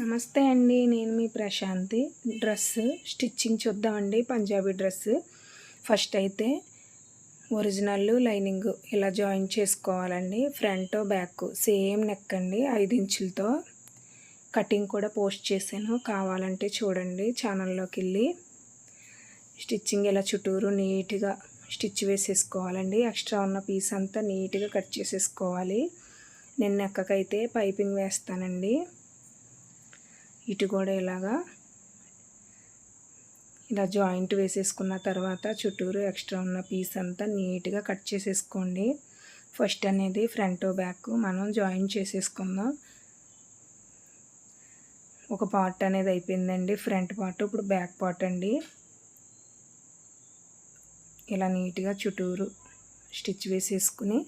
నమస్తే అండి నేను మీ ప్రశాంతి. డ్రెస్ స్టిచ్చింగ్ చూద్దామండి పంజాబీ డ్రెస్. ఫస్ట్ అయితే ఒరిజినల్ లైనింగ్ ఇలా జాయిన్ చేసుకోవాలండి ఫ్రంట్ బ్యాక్ సేమ్ నెక్ అండి ఐదు ఇంచులతో. కటింగ్ కూడా పోస్ట్ చేశాను కావాలంటే చూడండి ఛానల్లోకి వెళ్ళి. స్టిచ్చింగ్ ఇలా చుట్టూరు నీట్గా స్టిచ్ వేసేసుకోవాలండి ఎక్స్ట్రా ఉన్న పీస్ అంతా నీట్గా కట్ చేసేసుకోవాలి. నేను నెక్కకైతే పైపింగ్ వేస్తానండి. ఇటు కూడా ఇలాగా ఇలా జాయింట్ వేసేసుకున్న తర్వాత చుట్టూరు ఎక్స్ట్రా ఉన్న పీస్ అంతా నీట్గా కట్ చేసేసుకోండి. ఫస్ట్ అనేది ఫ్రంట్ బ్యాక్ మనం జాయిన్ చేసేసుకుందాం. ఒక పార్ట్ అనేది అయిపోయిందండి ఫ్రంట్ పార్ట్. ఇప్పుడు బ్యాక్ పార్ట్ అండి. ఇలా నీట్గా చుట్టూరు స్టిచ్ వేసేసుకుని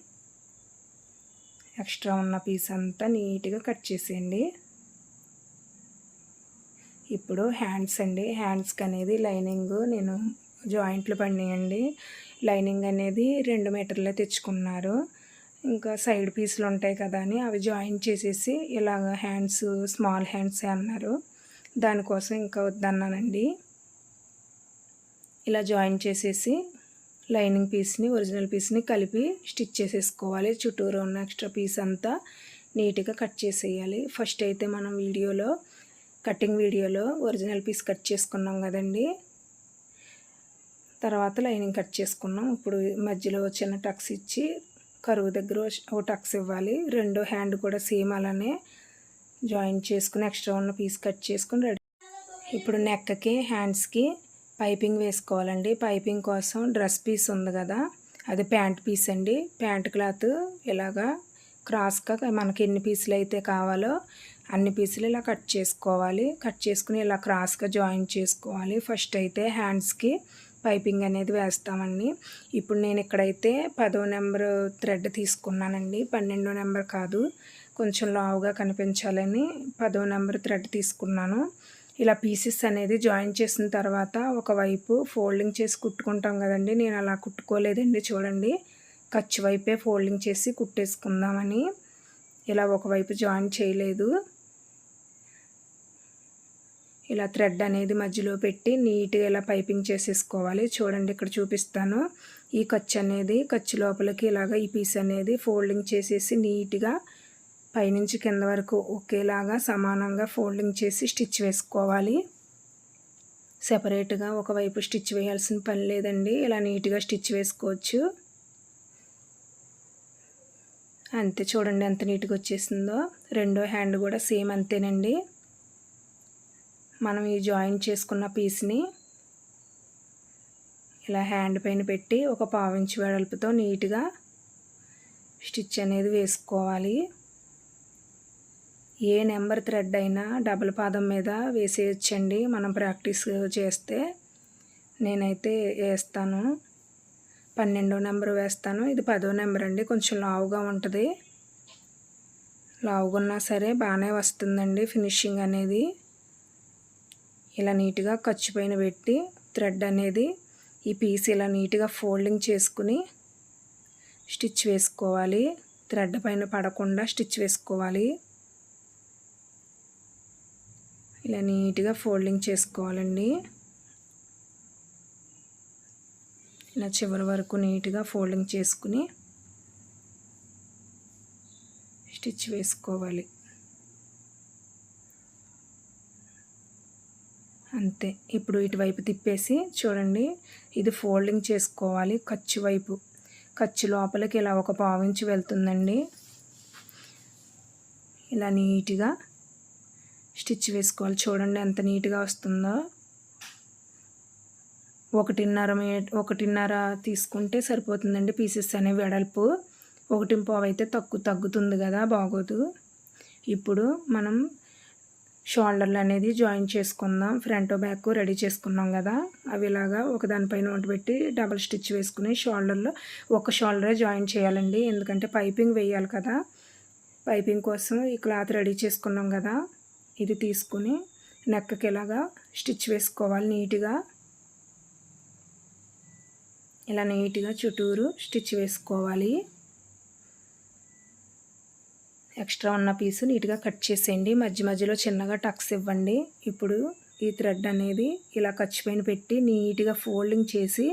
ఎక్స్ట్రా ఉన్న పీస్ అంతా నీట్గా కట్ చేసేయండి. ఇప్పుడు హ్యాండ్స్ అండి. హ్యాండ్స్కి అనేది లైనింగ్ నేను జాయింట్లు పడినాయండి. లైనింగ్ అనేది రెండు మీటర్లే తెచ్చుకున్నారు. ఇంకా సైడ్ పీసులు ఉంటాయి కదా అని అవి జాయిన్ చేసేసి ఇలాగ హ్యాండ్స్ స్మాల్ హ్యాండ్సే అన్నారు. దానికోసం ఇంకా వద్దన్నానండి. ఇలా జాయిన్ చేసేసి లైనింగ్ పీస్ని ఒరిజినల్ పీస్ని కలిపి స్టిచ్ చేసేసుకోవాలి. చుట్టూరు ఉన్న ఎక్స్ట్రా పీస్ అంతా నీట్గా కట్ చేసేయాలి. ఫస్ట్ అయితే మనం వీడియోలో కటింగ్ వీడియోలో ఒరిజినల్ పీస్ కట్ చేసుకున్నాం కదండి. తర్వాత లైనింగ్ కట్ చేసుకున్నాం. ఇప్పుడు మధ్యలో చిన్న టక్స్ ఇచ్చి కరువు దగ్గర ఓ టక్స్ ఇవ్వాలి. రెండో హ్యాండ్ కూడా సేమ్ అలానే జాయిన్ చేసుకుని ఎక్స్ట్రా ఉన్న పీస్ కట్ చేసుకుని రెడీ ఇప్పుడు నెక్కకి హ్యాండ్స్కి పైపింగ్ వేసుకోవాలండి. పైపింగ్ కోసం డ్రెస్ పీస్ ఉంది కదా అది ప్యాంట్ పీస్ అండి. ప్యాంట్ క్లాత్ ఇలాగా క్రాస్గా మనకి ఎన్ని పీసులు అయితే కావాలో అన్ని పీసులు ఇలా కట్ చేసుకోవాలి. కట్ చేసుకుని ఇలా క్రాస్గా జాయిన్ చేసుకోవాలి. ఫస్ట్ అయితే హ్యాండ్స్కి పైపింగ్ అనేది వేస్తామండి. ఇప్పుడు నేను ఇక్కడైతే పదో నెంబర్ థ్రెడ్ తీసుకున్నానండి. పన్నెండో నెంబర్ కాదు కొంచెం లావుగా కనిపించాలని పదో నెంబర్ థ్రెడ్ తీసుకున్నాను. ఇలా పీసెస్ అనేది జాయిన్ చేసిన తర్వాత ఒకవైపు ఫోల్డింగ్ చేసి కుట్టుకుంటాం కదండి. నేను అలా కుట్టుకోలేదండి చూడండి. ఖర్చు వైపే ఫోల్డింగ్ చేసి కుట్టేసుకుందామని. ఇలా ఒకవైపు జాయిన్ చేయలేదు. ఇలా థ్రెడ్ అనేది మధ్యలో పెట్టి నీట్గా ఇలా పైపింగ్ చేసేసుకోవాలి. చూడండి ఇక్కడ చూపిస్తాను. ఈ ఖర్చు అనేది ఖర్చు లోపలికి ఇలాగ ఈ పీస్ అనేది ఫోల్డింగ్ చేసేసి నీట్గా పైనుంచి కింద వరకు ఒకేలాగా సమానంగా ఫోల్డింగ్ చేసి స్టిచ్ వేసుకోవాలి. సెపరేట్గా ఒకవైపు స్టిచ్ వేయాల్సిన పని లేదండి. ఇలా నీట్గా స్టిచ్ వేసుకోవచ్చు. అంతే చూడండి ఎంత నీట్గా వచ్చేసిందో. రెండో హ్యాండ్ కూడా సేమ్ అంతేనండి. మనం ఈ జాయిన్ చేసుకున్న పీస్ని ఇలా హ్యాండ్ పైన పెట్టి ఒక పావించి వెడల్పుతో నీట్గా స్టిచ్ అనేది వేసుకోవాలి. ఏ నెంబర్ థ్రెడ్ అయినా డబుల్ పాదం మీద వేసేయచ్చండి. మనం ప్రాక్టీస్ చేస్తే నేనైతే వేస్తాను. పన్నెండో నెంబర్ వేస్తాను. ఇది పదో నెంబర్ అండి. కొంచెం లావుగా ఉంటుంది. లావుగా ఉన్నా సరే బాగానే వస్తుందండి ఫినిషింగ్ అనేది. ఇలా నీట్గా ఖర్చు పైన పెట్టి థ్రెడ్ అనేది ఈ పీస్ ఇలా నీట్గా ఫోల్డింగ్ చేసుకుని స్టిచ్ వేసుకోవాలి. థ్రెడ్ పైన పడకుండా స్టిచ్ వేసుకోవాలి. ఇలా నీట్గా ఫోల్డింగ్ చేసుకోవాలండి. ఇలా చివరి వరకు నీట్గా ఫోల్డింగ్ చేసుకుని స్టిచ్ వేసుకోవాలి. అంతే. ఇప్పుడు ఇటువైపు తిప్పేసి చూడండి ఇది ఫోల్డింగ్ చేసుకోవాలి ఖర్చు వైపు. ఖర్చు లోపలికి ఇలా ఒక పావించి వెళ్తుందండి. ఇలా నీట్గా స్టిచ్ వేసుకోవాలి. చూడండి ఎంత నీట్గా వస్తుందో. ఒకటిన్నర మీ ఒకటిన్నర తీసుకుంటే సరిపోతుందండి పీసెస్ అనేవి వెడల్పు. ఒకటి పావు అయితే తక్కువ తగ్గుతుంది కదా బాగోదు. ఇప్పుడు మనం షోల్డర్లు అనేది జాయిన్ చేసుకుందాం. ఫ్రంట్ బ్యాక్ రెడీ చేసుకున్నాం కదా. అవి ఇలాగా ఒకదానిపైన ఒకటి పెట్టి డబల్ స్టిచ్ వేసుకుని షోల్డర్లో ఒక షోల్డరే జాయిన్ చేయాలండి. ఎందుకంటే పైపింగ్ వేయాలి కదా. పైపింగ్ కోసం ఈ క్లాత్ రెడీ చేసుకున్నాం కదా. ఇది తీసుకుని నెక్కకి ఇలాగా స్టిచ్ వేసుకోవాలి నీట్గా. ఇలా నీట్గా చుట్టూరు స్టిచ్ వేసుకోవాలి. ఎక్స్ట్రా ఉన్న పీసు నీట్గా కట్ చేసేయండి. మధ్య మధ్యలో చిన్నగా టక్స్ ఇవ్వండి. ఇప్పుడు ఈ థ్రెడ్ అనేది ఇలా ఖర్చు పైన పెట్టి నీట్గా ఫోల్డింగ్ చేసి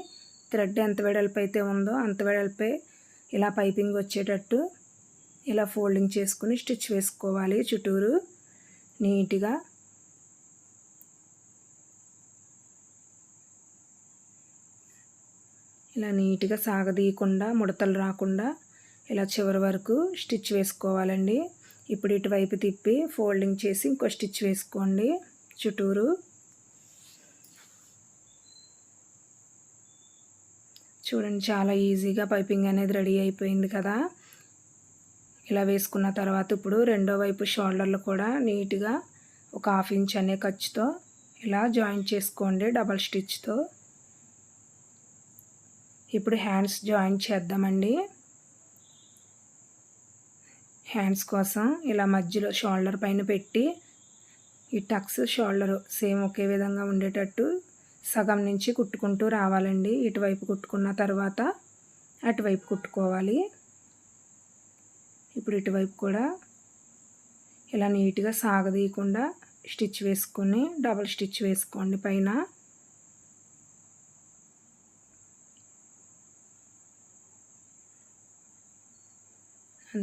థ్రెడ్ ఎంత వెడల్పు అయితే ఉందో అంత వెడల్పే ఇలా పైపింగ్ వచ్చేటట్టు ఇలా ఫోల్డింగ్ చేసుకుని స్టిచ్ వేసుకోవాలి. చుట్టూరు నీట్గా ఇలా నీట్గా సాగదీయకుండా ముడతలు రాకుండా ఇలా చివరి వరకు స్టిచ్ వేసుకోవాలండి. ఇప్పుడు ఇటువైపు తిప్పి ఫోల్డింగ్ చేసి ఇంకో స్టిచ్ వేసుకోండి. చుట్టూరు. చూడండి చాలా ఈజీగా పైపింగ్ అనేది రెడీ అయిపోయింది కదా. ఇలా వేసుకున్న తర్వాత ఇప్పుడు రెండో వైపు షోల్డర్లు కూడా నీట్గా ఒక హాఫ్ ఇంచ్ అనే ఖర్చుతో ఇలా జాయిన్ చేసుకోండి డబల్ స్టిచ్తో. ఇప్పుడు హ్యాండ్స్ జాయిన్ చేద్దామండి. హ్యాండ్స్ కోసం ఇలా మధ్యలో షోల్డర్ పైన పెట్టి ఈ టక్స్ షోల్డర్ సేమ్ ఒకే విధంగా ఉండేటట్టు సగం నుంచి కుట్టుకుంటూ రావాలండి. ఇటువైపు కుట్టుకున్న తర్వాత అటువైపు కుట్టుకోవాలి. ఇప్పుడు ఇటువైపు కూడా ఇలా నీట్గా సాగదీయకుండా స్టిచ్ వేసుకొని డబల్ స్టిచ్ వేసుకోండి పైన.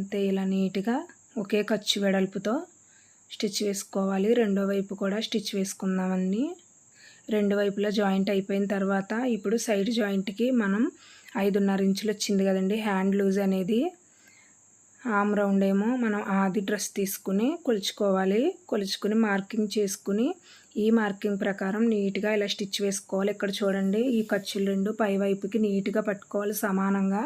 అంతే ఇలా నీట్గా ఒకే ఖర్చు వెడల్పుతో స్టిచ్ వేసుకోవాలి. రెండో వైపు కూడా స్టిచ్ వేసుకుందామని. రెండు వైపులా జాయింట్ అయిపోయిన తర్వాత ఇప్పుడు సైడ్ జాయింట్కి మనం ఐదున్నర ఇంచులు వచ్చింది కదండి హ్యాండ్ లూజ్ అనేది. ఆమ్ రౌండ్ ఏమో మనం ఆది డ్రెస్ తీసుకుని కొలుచుకోవాలి. కొలుచుకుని మార్కింగ్ చేసుకుని ఈ మార్కింగ్ ప్రకారం నీట్గా ఇలా స్టిచ్ వేసుకోవాలి. ఇక్కడ చూడండి ఈ ఖర్చులు రెండు పై వైపుకి నీట్గా పట్టుకోవాలి సమానంగా.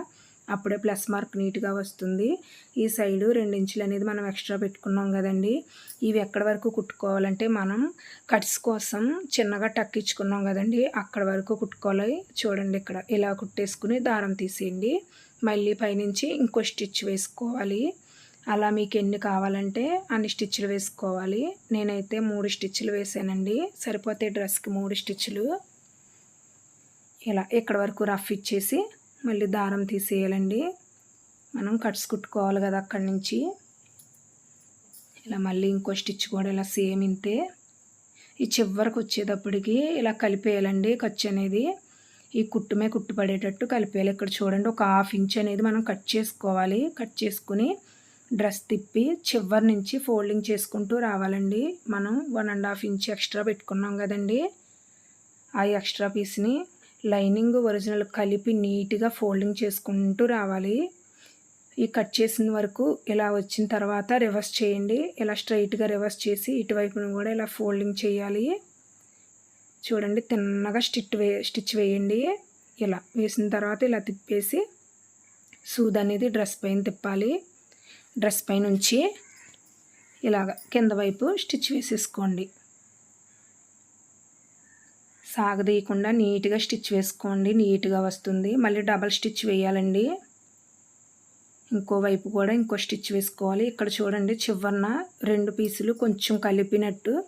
అప్పుడే ప్లస్ మార్క్ నీట్గా వస్తుంది. ఈ సైడు ఇంచులు అనేది మనం ఎక్స్ట్రా పెట్టుకున్నాం కదండి. ఇవి ఎక్కడి వరకు కుట్టుకోవాలంటే మనం కట్స్ కోసం చిన్నగా టక్కించుకున్నాం కదండి. అక్కడ వరకు కుట్టుకోవాలి. చూడండి ఇక్కడ ఇలా కుట్టేసుకుని దారం తీసేయండి. మళ్ళీ పైనుంచి ఇంకో స్టిచ్ వేసుకోవాలి. అలా మీకు ఎన్ని కావాలంటే అన్ని స్టిచ్లు వేసుకోవాలి. నేనైతే మూడు స్టిచ్లు వేసానండి. సరిపోతే డ్రెస్కి మూడు స్టిచ్లు. ఇలా ఇక్కడ వరకు రఫ్ ఇచ్చేసి మళ్ళీ దారం తీసేయాలండి. మనం కట్స్ కుట్టుకోవాలి కదా అక్కడి నుంచి. ఇలా మళ్ళీ ఇంకో స్టిచ్ కూడా ఇలా సేమ్ ఇంతే. ఈ చివరికి వచ్చేటప్పటికి ఇలా కలిపేయాలండి ఖర్చు అనేది. ఈ కుట్టుమే కుట్టు పడేటట్టు కలిపేయాలి. ఇక్కడ చూడండి ఒక హాఫ్ ఇంచ్ అనేది మనం కట్ చేసుకోవాలి. కట్ చేసుకుని డ్రెస్ తిప్పి చివరి నుంచి ఫోల్డింగ్ చేసుకుంటూ రావాలండి. మనం one and half inch extra పెట్టుకున్నాం కదండి. ఆ ఎక్స్ట్రా పీస్ని లైనింగ్ ఒరిజినల్ కలిపి నీట్గా ఫోల్డింగ్ చేసుకుంటూ రావాలి. ఈ కట్ చేసిన వరకు ఇలా వచ్చిన తర్వాత రివర్స్ చేయండి. ఇలా స్ట్రైట్గా రివర్స్ చేసి ఇటువైపును కూడా ఇలా ఫోల్డింగ్ చేయాలి. చూడండి తిన్నగా స్టిచ్ వే స్టిచ్ వేయండి. ఇలా వేసిన తర్వాత ఇలా తిప్పేసి సూద్ అనేది డ్రెస్ పైన తిప్పాలి. డ్రెస్ పై నుంచి ఇలాగ కింద వైపు స్టిచ్ వేసేసుకోండి. సాగదీయకుండా నీట్గా స్టిచ్ వేసుకోండి. నీట్గా వస్తుంది. మళ్ళీ డబల్ స్టిచ్ వేయాలండి. ఇంకో వైపు కూడా ఇంకో స్టిచ్ వేసుకోవాలి. ఇక్కడ చూడండి చివరన రెండు పీసులు కొంచెం కలిపినట్టు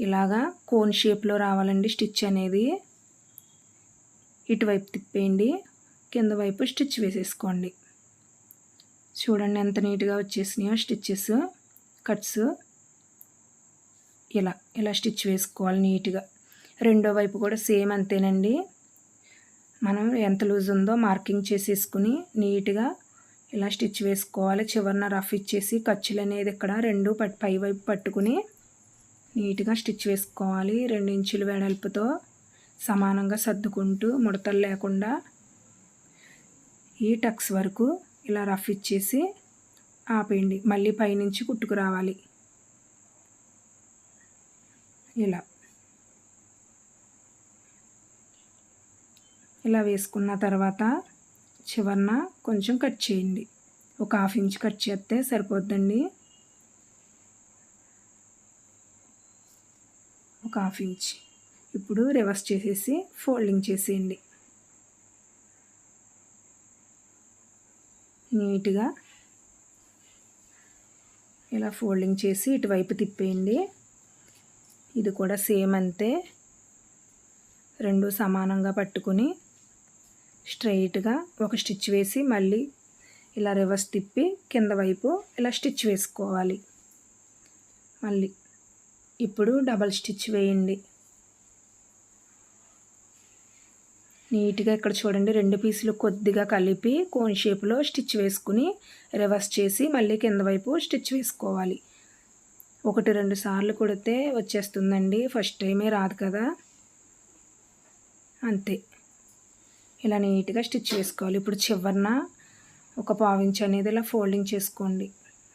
ఇలాగా కోన్ షేప్లో రావాలండి స్టిచ్ అనేది. ఇటువైపు తిప్పేయండి. కింద వైపు స్టిచ్ వేసేసుకోండి. చూడండి ఎంత నీట్గా వచ్చేసినాయో స్టిచ్చెస్ కట్స్. ఇలా ఇలా స్టిచ్ వేసుకోవాలి నీట్గా. రెండో వైపు కూడా సేమ్ అంతేనండి. మనం ఎంత లూజ్ ఉందో మార్కింగ్ చేసేసుకుని నీట్గా ఇలా స్టిచ్ వేసుకోవాలి. చివరిన రఫ్ ఇచ్చేసి ఖర్చులు అనేది ఇక్కడ రెండు పట్ పై వైపు పట్టుకుని నీట్గా స్టిచ్ వేసుకోవాలి. రెండు ఇంచుల వెడల్పుతో సమానంగా సర్దుకుంటూ ముడతలు లేకుండా ఈ టక్స్ వరకు ఇలా రఫ్ ఇచ్చేసి ఆపేయండి. మళ్ళీ పైనుంచి కుట్టుకు రావాలి. ఇలా. ఇలా వేసుకున్న తర్వాత చివరన కొంచెం కట్ చేయండి. ఒక హాఫ్ ఇంచ్ కట్ చేస్తే సరిపోద్దండి. ఒక హాఫ్ ఇంచ్. ఇప్పుడు రివర్స్ చేసేసి ఫోల్డింగ్ చేసేయండి. నీట్గా ఇలా ఫోల్డింగ్ చేసి ఇటువైపు తిప్పేయండి. ఇది కూడా సేమ్ అంతే. రెండు సమానంగా పట్టుకుని స్ట్రైట్గా ఒక స్టిచ్ వేసి మళ్ళీ ఇలా రివర్స్ తిప్పి కింద వైపు ఇలా స్టిచ్ వేసుకోవాలి. మళ్ళీ ఇప్పుడు డబల్ స్టిచ్ వేయండి. నీట్గా ఇక్కడ చూడండి రెండు పీసులు కొద్దిగా కలిపి కోన్ షేప్లో స్టిచ్ వేసుకుని రివర్స్ చేసి మళ్ళీ కింద వైపు స్టిచ్ వేసుకోవాలి. ఒకటి రెండు సార్లు కుడితే వచ్చేస్తుందండి. ఫస్ట్ టైమే రాదు కదా. అంతే. ఇలా నీట్గా స్టిచ్ వేసుకోవాలి ఇప్పుడు చివరిన ఒక పావించ అనేది ఇలా ఫోల్డింగ్ చేసుకోండి.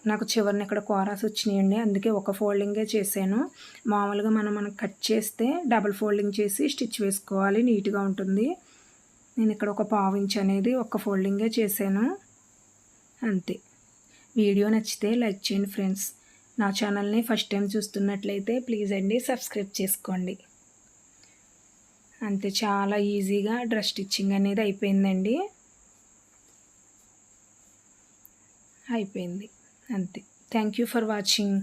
నాకు చివరిన ఇక్కడ కోరాస్ వచ్చినాయండి. అందుకే ఒక ఫోల్డింగే చేశాను. మామూలుగా మనం మనం కట్ చేస్తే డబల్ ఫోల్డింగ్ చేసి స్టిచ్ వేసుకోవాలి. నీట్గా ఉంటుంది. నేను ఇక్కడ ఒక పావించ అనేది ఒక ఫోల్డింగే చేశాను. అంతే. వీడియో నచ్చితే లైక్ చేయండి ఫ్రెండ్స్. నా ఛానల్ని ఫస్ట్ టైం చూస్తున్నట్లయితే ప్లీజ్ అండి సబ్స్క్రైబ్ చేసుకోండి. అంతే చాలా ఈజీగా డ్రెస్ స్టిచ్చింగ్ అనేది అయిపోయిందండి. అయిపోయింది అంతే. Thank you for watching